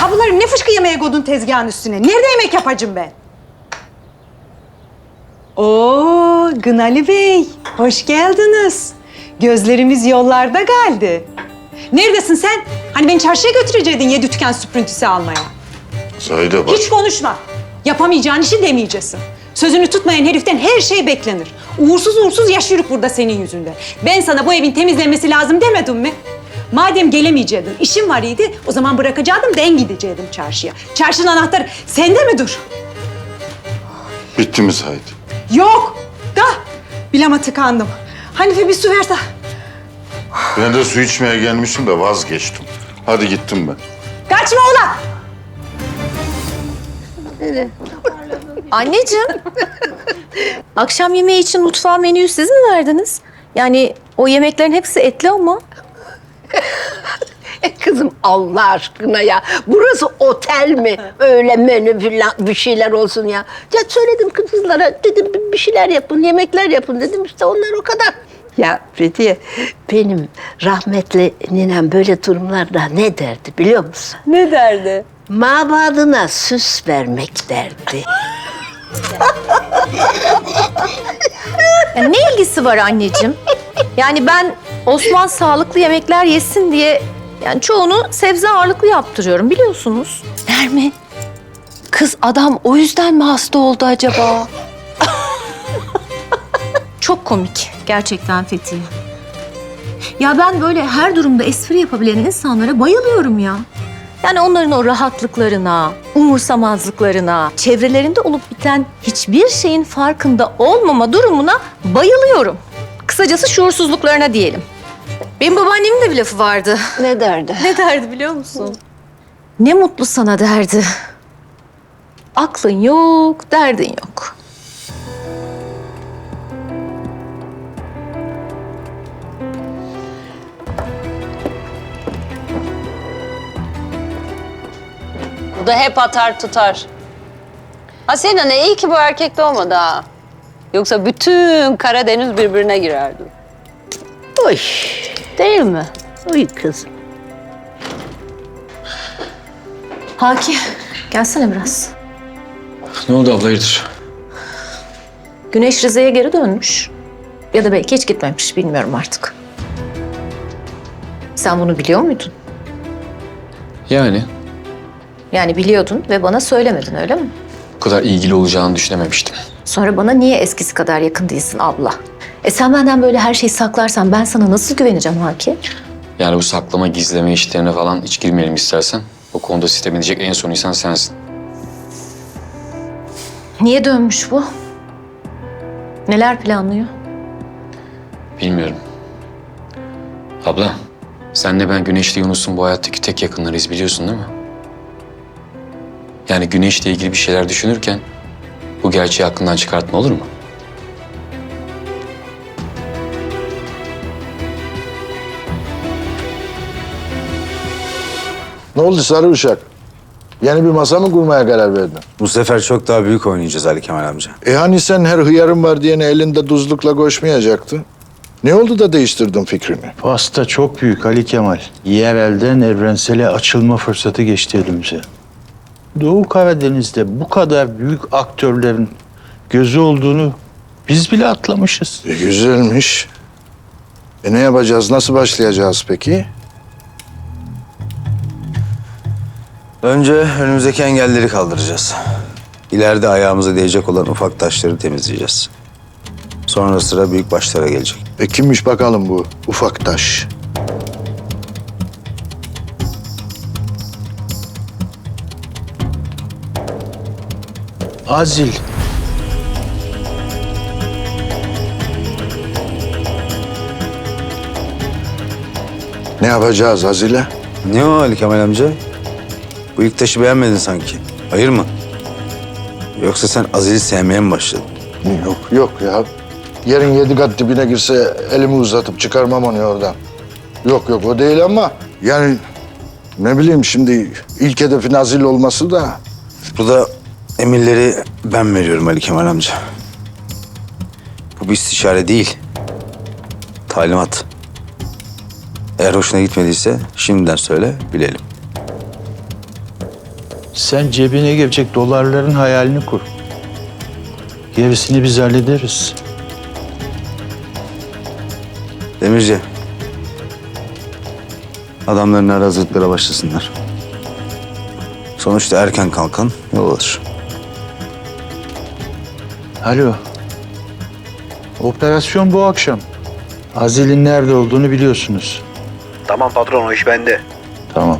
Ha bunları ne fışkı yemeğe koydun tezgahın üstüne? Nerede yemek yapacağım ben? Oo, Gınali Bey, hoş geldiniz. Gözlerimiz yollarda geldi. Neredesin sen? Hani beni çarşıya götüreceydin yedi tüken süprüntüsü almaya. Zahide bak. Hiç konuşma. Yapamayacağın işi demeyeceksin. Sözünü tutmayan heriften her şey beklenir. Uğursuz uğursuz yaşıyoruz burada senin yüzünden. Ben sana bu evin temizlenmesi lazım demedim mi? Madem gelemeyeceydin, işim var idi, o zaman bırakacaktım ben gidecektim çarşıya. Çarşının anahtarı sende mi dur? Bitti mi Zahide? Yok, da bilama tıkandım. Hanife bir su ver de. Ben de su içmeye gelmiştim de vazgeçtim. Hadi gittim ben. Kaçma ulan! Anneciğim. Akşam yemeği için mutfağa menüyü siz mi verdiniz? Yani o yemeklerin hepsi etli ama. E kızım Allah aşkına ya. Burası otel mi? Öyle menü falan bir şeyler olsun ya. Ya söyledim kızlara dedim bir- bir şeyler yapın, yemekler yapın dedim işte onlar o kadar. Ya Fethiye benim rahmetli ninem böyle durumlarda ne derdi biliyor musun? Ne derdi? Mabadına süs vermek derdi. Ya ne ilgisi var anneciğim? Yani ben Osman sağlıklı yemekler yesin diye yani çoğunu sebze ağırlıklı yaptırıyorum biliyorsunuz. Nermin? Kız adam o yüzden mi hasta oldu acaba? Çok komik gerçekten Fethiye. Ya ben böyle her durumda espri yapabilen insanlara bayılıyorum ya. Yani onların o rahatlıklarına, umursamazlıklarına, çevrelerinde olup biten hiçbir şeyin farkında olmama durumuna bayılıyorum. Kısacası şuursuzluklarına diyelim. Benim babaannemin de bir lafı vardı. Ne derdi? Ne derdi biliyor musun? Ne mutlu sana derdi. Aklın yok, derdin yok. Bu da hep atar tutar. Hasena ne iyi ki bu erkek doğmadı ha. Yoksa bütün Karadeniz birbirine girerdi. Oy, Değil mi? oy kızım. Haki, gelsene biraz. Ne oldu abla hayırdır? Güneş Rize'ye geri dönmüş. Ya da belki hiç gitmemiş, bilmiyorum artık. Sen bunu biliyor muydun? Yani Yani biliyordun ve bana söylemedin öyle mi? bu kadar ilgili olacağını düşünememiştim. Sonra bana niye eskisi kadar yakın değilsin abla? E sen benden böyle her şeyi saklarsan ben sana nasıl güveneceğim Haki? Yani bu saklama, gizleme işlerine falan hiç girmeyelim istersen. O konuda sistem edecek en son insan sensin. Niye dönmüş bu? Neler planlıyor? Bilmiyorum. Abla, senle ben Güneş'le Yunus'un bu hayattaki tek yakınlarıyız biliyorsun değil mi? Yani Güneş'le ilgili bir şeyler düşünürken bu gerçeği aklından çıkartma olur mu? Ne oldu sarı uşak? Yeni bir masa mı kurmaya karar verdin? Bu sefer çok daha büyük oynayacağız Ali Kemal amca. E hani sen her hıyarın var diyene elinde tuzlukla koşmayacaktın? Ne oldu da değiştirdin fikrini? Pasta çok büyük Ali Kemal. Yerelden evrensele açılma fırsatı geçti elimize. Doğu Karadeniz'de bu kadar büyük aktörlerin gözü olduğunu biz bile atlamışız. E, güzelmiş. E ne yapacağız? Nasıl başlayacağız peki? Önce önümüzdeki engelleri kaldıracağız. İleride ayağımıza değecek olan ufak taşları temizleyeceğiz. Sonra sıra büyük başlara gelecek. E kimmiş bakalım bu ufak taş? Azil. Ne yapacağız Azile? Ne o Ali Kemal amca? Bu ilk taşı beğenmedin sanki. Hayır mı? Yoksa sen Azil'i sevmeye mi başladın? Yok yok ya. Yerin yedi kat dibine girse elimi uzatıp çıkarmam onu oradan. Yok yok o değil ama yani ne bileyim şimdi ilk hedefin Azil olması da Burada emirleri ben veriyorum Ali Kemal amca. Bu bir istişare değil. Talimat. Eğer hoşuna gitmediyse şimdiden söyle bilelim. Sen cebine girecek dolarların hayalini kur. Gerisini biz hallederiz. Demirci. Adamların hazırlıklara başlasınlar. Sonuçta erken kalkan yol alır. Alo. Operasyon bu akşam. Azil'in nerede olduğunu biliyorsunuz. Tamam patron o iş bende. Tamam.